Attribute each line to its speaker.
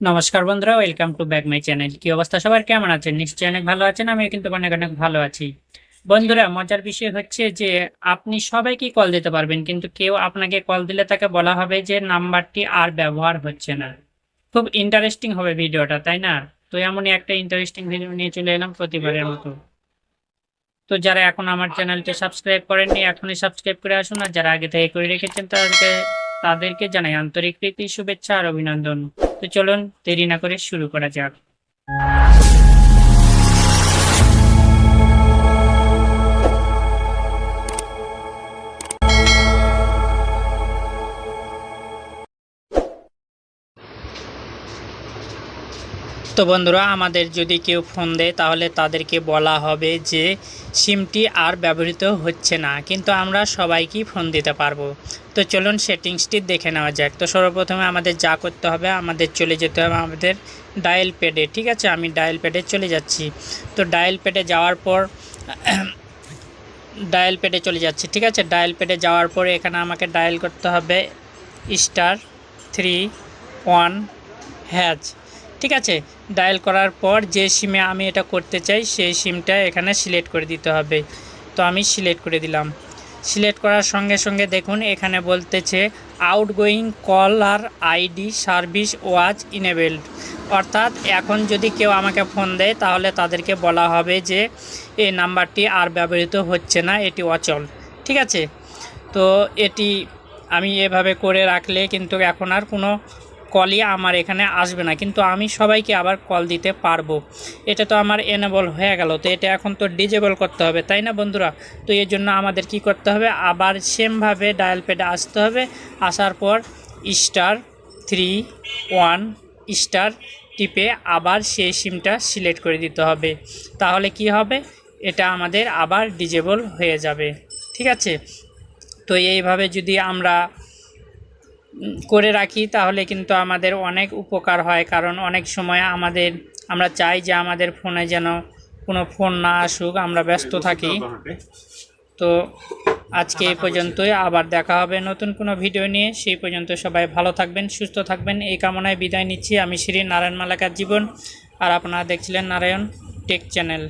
Speaker 1: নমস্কার বন্ধুরা welcome to back my channel কি অবস্থা সবার? কেমন আছেন? নিশ্চয়ই অনেক ভালো আছেন আমি কিন্তু অনেক অনেক ভালো আছি। বন্ধুরা, মজার বিষয় হচ্ছে যে, আপনি সবাইকে কল দিতে পারবেন? কিন্তু কেউ আপনাকে কল দিলে তাকে বলা হবে যে, নাম্বারটি আর ব্যবহার হচ্ছে না। খুব ইন্টারেস্টিং হবে ভিডিওটা, তাই না? তো এমনই একটা ইন্টারেস্টিং ভিডিও নিয়ে চলে এলাম প্রতিবারের মতো। তো যারা এখন আমার চ্যানেলটি সাবস্ক্রাইব করেননি, এখনই সাবস্ক্রাইব করে আসুন। আর যারা আগে থেকে করে রেখেছেন, তাদেরকে তাদেরকে জানাই আন্তরিক প্রীতি, শুভেচ্ছা আর অভিনন্দন। তো চলুন দেরি না করে শুরু করা যাক। তো বন্ধুরা, আমাদের যদি কেউ ফোন দেয়, তাহলে তাদেরকে বলা হবে যে সিমটি আর ব্যবহৃত হচ্ছে না, কিন্তু আমরা সবাইকেই ফোন দিতে পারব। তো চলুন সেটিংসটি দেখে নেওয়া যাক। তো সর্বপ্রথমে আমাদের যা করতে হবে, আমাদের চলে যেতে হবে আমাদের ডায়াল প্যাডে, ঠিক আছে? আমি ডায়াল প্যাডে চলে যাচ্ছি। তো ডায়াল প্যাডে যাওয়ার পর, ডায়াল প্যাডে চলে যাচ্ছি, ঠিক আছে? ডায়াল প্যাডে যাওয়ার পরে এখানে আমাকে ডায়াল করতে হবে স্টার থ্রি ওয়ান হ্যাজ ঠিক আছে? ডায়াল করার পর যে সিমে আমি এটা করতে চাই, সেই সিমটা এখানে সিলেক্ট করে দিতে হবে। তো আমি সিলেক্ট করে দিলাম। সিলেক্ট করার সঙ্গে সঙ্গে দেখুন, এখানে বলতেছে আউটগোয়িং কল আর আইডি সার্ভিস ওয়াজ ইনেবেলড অর্থাৎ এখন যদি কেউ আমাকে ফোন দেয়, তাহলে তাদেরকে বলা হবে যে এই নাম্বারটি আর ব্যবহৃত হচ্ছে না, এটি অচল। ঠিক আছে? তো এটি আমি এভাবে করে রাখলে কিন্তু এখন আর কোনো কলই আমার এখানে আসবে না, কিন্তু আমি সবাইকে আবার কল দিতে পারব। এটা তো আমার এনেবল হয়ে গেল, তো এটা এখন তো ডিজেবল করতে হবে, তাই না বন্ধুরা? তো এর জন্য আমাদের কি করতে হবে? আবার সেমভাবে ডায়াল প্যাডে আসতে হবে, আসার পর স্টার থ্রি ওয়ান স্টার টিপে আবার সেই সিমটা সিলেক্ট করে দিতে হবে। তাহলে কি হবে? এটা আমাদের আবার ডিজেবল হয়ে যাবে, ঠিক আছে? তো এইভাবে যদি আমরা করে রাখি, তাহলে কিন্তু আমাদের অনেক উপকার হয়। কারণ অনেক সময় আমাদের, আমরা চাই যে আমাদের ফোনে যেন কোনো ফোন না আসুক, আমরা ব্যস্ত থাকি। তো আজকে এই পর্যন্তই, আবার দেখা হবে নতুন কোনো ভিডিও নিয়ে। সেই পর্যন্ত সবাই ভালো থাকবেন, সুস্থ থাকবেন। এই কামনায় বিদায় নিচ্ছি। আমি শ্রী নারায়ণ মালাকার জীবন। আর আপনারা দেখছিলেন নারায়ণ টেক চ্যানেল।